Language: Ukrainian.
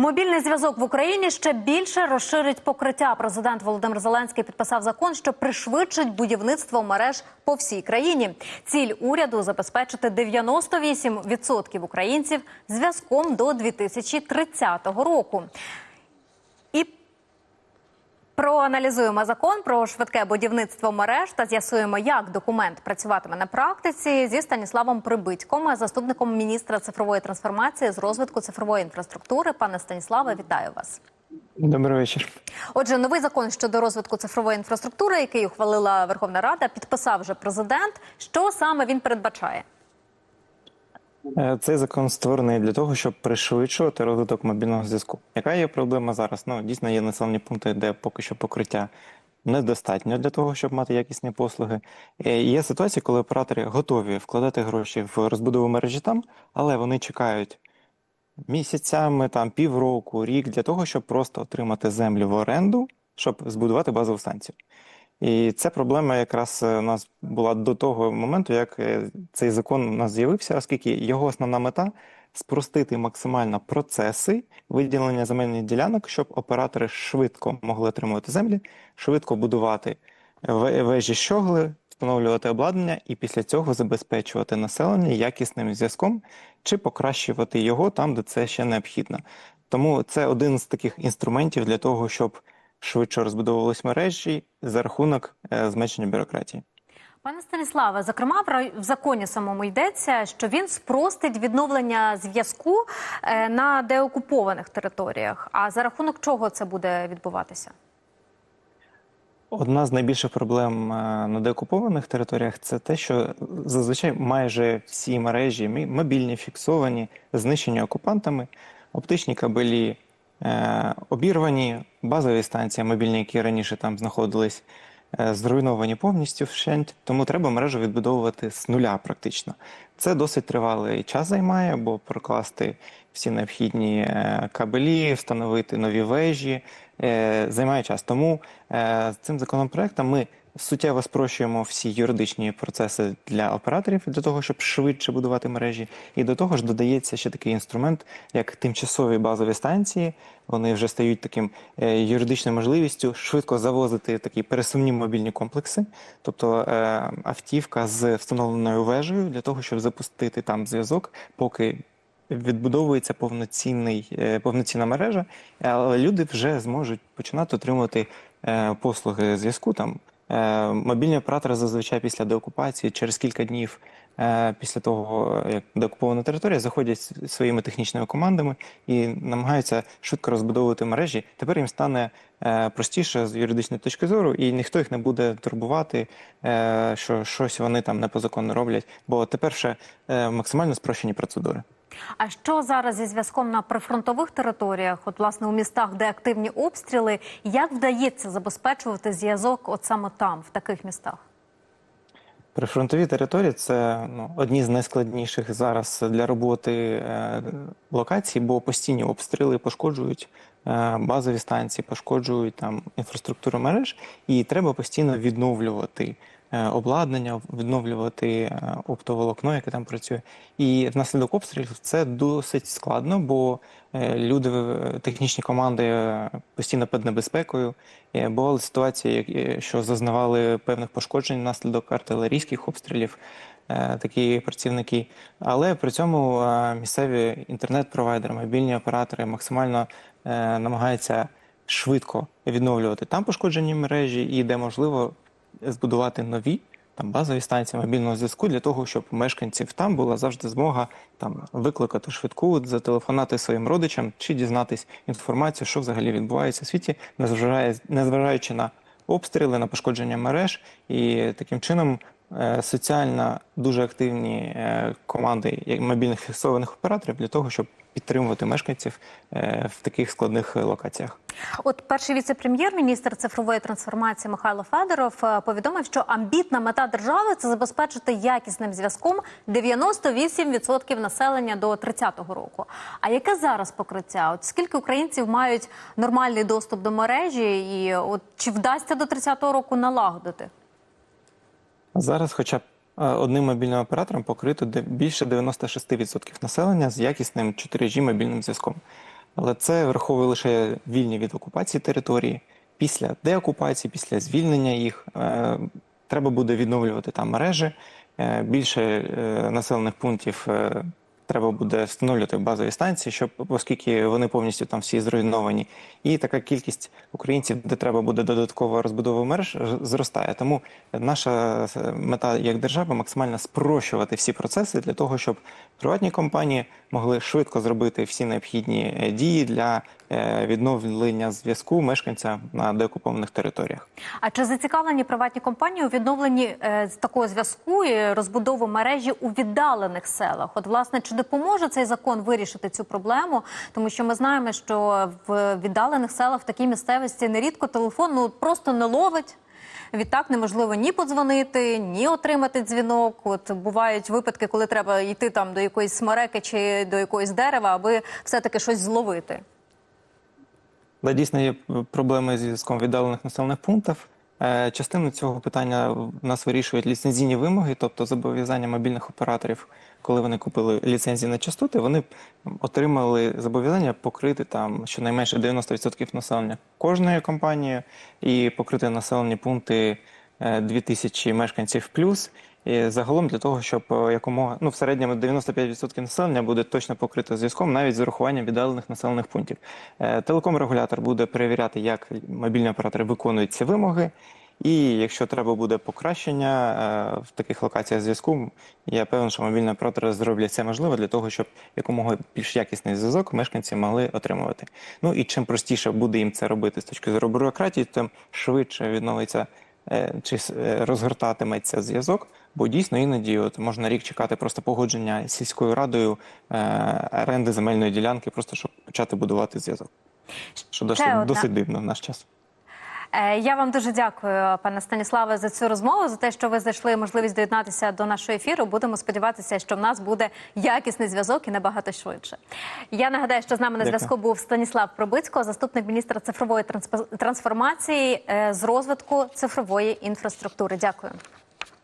Мобільний зв'язок в Україні ще більше розширить покриття. Президент Володимир Зеленський підписав закон, що пришвидшить будівництво мереж по всій країні. Ціль уряду забезпечити 98% українців зв'язком до 2030 року. Проаналізуємо закон про швидке будівництво мереж та з'ясуємо, як документ працюватиме на практиці зі Станіславом Прибитьком, заступником міністра цифрової трансформації з розвитку цифрової інфраструктури. Пане Станіславе, вітаю вас. Добрий вечір. Отже, новий закон щодо розвитку цифрової інфраструктури, який ухвалила Верховна Рада, підписав вже президент. Що саме він передбачає? Е, Цей закон створений для того, щоб пришвидшувати розвиток мобільного зв'язку. Яка є проблема зараз? Ну дійсно є населені пункти, де поки що покриття недостатньо для того, щоб мати якісні послуги. Е, Є ситуації, коли оператори готові вкладати гроші в розбудову мережі там, але вони чекають місяцями, там півроку, рік для того, щоб просто отримати землю в оренду, щоб збудувати базову станцію. І ця проблема якраз е, у нас була до того моменту, як е, цей закон у нас з'явився, оскільки його основна мета спростити максимально процеси виділення земельних ділянок, щоб оператори швидко могли отримувати землі, швидко будувати вежі щогли, встановлювати обладнання і після цього забезпечувати населення якісним зв'язком чи покращувати його там, де це ще необхідно. Тому це один з таких інструментів для того, щоб швидше розбудовувались мережі за рахунок е, зменшення бюрократії. Пане Станіславе, зокрема, в законі самому йдеться, що він спростить відновлення зв'язку е, на деокупованих територіях. А за рахунок чого це буде відбуватися? Одна з найбільших проблем е, на деокупованих територіях це те, що зазвичай майже всі мережі мобільні, фіксовані, знищені окупантами, оптичні кабелі обірвані, базові станції мобільні, які раніше там знаходились, е, зруйновані повністю вщент, тому треба мережу відбудовувати з нуля практично. Це досить тривалий час займає, бо прокласти всі необхідні е, кабелі, встановити нові вежі е, займає час. Тому е, цим законопроектом ми суттєво спрощуємо всі юридичні процеси для операторів для того, щоб швидше будувати мережі. І до того ж додається ще такий інструмент, як тимчасові базові станції. Вони вже стають таким е, юридичною можливістю швидко завозити такі пересувні мобільні комплекси, тобто е, автівка з встановленою вежею для того, щоб запустити там зв'язок, поки відбудовується повноцінний, е, повноцінна мережа, але люди вже зможуть починати отримувати послуги зв'язку. Там мобільні оператори зазвичай після деокупації через кілька днів. е, Після того, як деокупована територія, заходять своїми технічними командами і намагаються швидко розбудовувати мережі. Тепер їм стане е, простіше з юридичної точки зору, і ніхто їх не буде турбувати, е, що щось вони там не по закону роблять, бо тепер ще е, максимально спрощені процедури. А що зараз зі зв'язком на прифронтових територіях, от власне у містах, де активні обстріли, як вдається забезпечувати зв'язок от саме там, в таких містах? Прифронтові території це ну, одні з найскладніших зараз для роботи е, локацій, бо постійні обстріли пошкоджують е, базові станції, пошкоджують там інфраструктуру мереж, і треба постійно відновлювати обладнання, відновлювати е, оптоволокно, яке там працює. І внаслідок обстрілів це досить складно, бо е, люди, е, технічні команди е, постійно під небезпекою. Е, Бували ситуації, е, що зазнавали певних пошкоджень внаслідок артилерійських обстрілів. е, Такі працівники, але при цьому е, місцеві інтернет-провайдери, мобільні оператори максимально е, намагаються швидко відновлювати там пошкоджені мережі і де можливо збудувати нові там базові станції мобільного зв'язку для того, щоб мешканців там була завжди змога там викликати швидку, зателефонати своїм родичам чи дізнатись інформацію, що взагалі відбувається в світі, незважаючи на обстріли, на пошкодження мереж, і таким чином соціально дуже активні е, команди мобільних фіксованих операторів для того, щоб підтримувати мешканців е, в таких складних е, локаціях. От перший віце-прем'єр, міністр цифрової трансформації Михайло Федоров е, повідомив, що амбітна мета держави це забезпечити якісним зв'язком 98% населення до 30-го року. А яке зараз покриття? От скільки українців мають нормальний доступ до мережі, і от чи вдасться до 30-го року налагодити? Зараз, хоча б е, одним мобільним оператором покрито більше 96% населення з якісним 4G мобільним зв'язком. Але це враховує лише вільні від окупації території. Після деокупації, після звільнення їх е, треба буде відновлювати там мережі. Е, більше населених пунктів треба буде встановлювати базові станції, щоб оскільки вони повністю там всі зруйновані, і така кількість українців, де треба буде додаткова розбудова мереж, зростає. Тому наша е, мета як держави максимально спрощувати всі процеси для того, щоб приватні компанії могли швидко зробити всі необхідні е, дії для е, відновлення зв'язку мешканця на деокупованих територіях. А чи зацікавлені приватні компанії у відновленні такого зв'язку і розбудову мережі у віддалених селах? От власне чи допоможе цей закон вирішити цю проблему? Тому що ми знаємо, що в віддалених селах в такій місцевості нерідко телефон ну просто не ловить. Відтак неможливо ні подзвонити, ні отримати дзвінок. От бувають випадки, коли треба йти там до якоїсь смереки чи до якогось дерева, аби все-таки щось зловити. Да, дійсно є проблеми зі зв'язком віддалених населених пунктів. Е, Частину цього питання в нас вирішують ліцензійні вимоги, тобто зобов'язання мобільних операторів, коли вони купили ліцензії на частоти, вони отримали зобов'язання покрити там щонайменше 90% населення кожної компанії і покрити населені пункти е, 2000 мешканців плюс. І загалом для того, щоб е, якомога ну в середньому 95% населення буде точно покрито зв'язком, навіть з урахуванням віддалених населених пунктів. Е, Телеком-регулятор буде перевіряти, як мобільні оператори виконують ці вимоги. І якщо треба буде покращення е, в таких локаціях зв'язку, я певен, що мобільні оператори зроблять все можливе для того, щоб якомога більш якісний зв'язок мешканці могли отримувати. Ну і чим простіше буде їм це робити з точки зору бюрократії, тим швидше відновиться е, чи е, розгортатиметься зв'язок. Бо дійсно іноді от можна рік чекати просто погодження з сільською радою оренди земельної ділянки, просто щоб почати будувати зв'язок. Що досить, досить дивно в наш час. Е, Я вам дуже дякую, пане Станіславе, за цю розмову, за те, що ви знайшли можливість доєднатися до нашого ефіру. Будемо сподіватися, що в нас буде якісний зв'язок і набагато швидше. Я нагадаю, що з нами на зв'язку був Станіслав Пробицько, заступник міністра цифрової трансформації е, з розвитку цифрової інфраструктури. Дякую.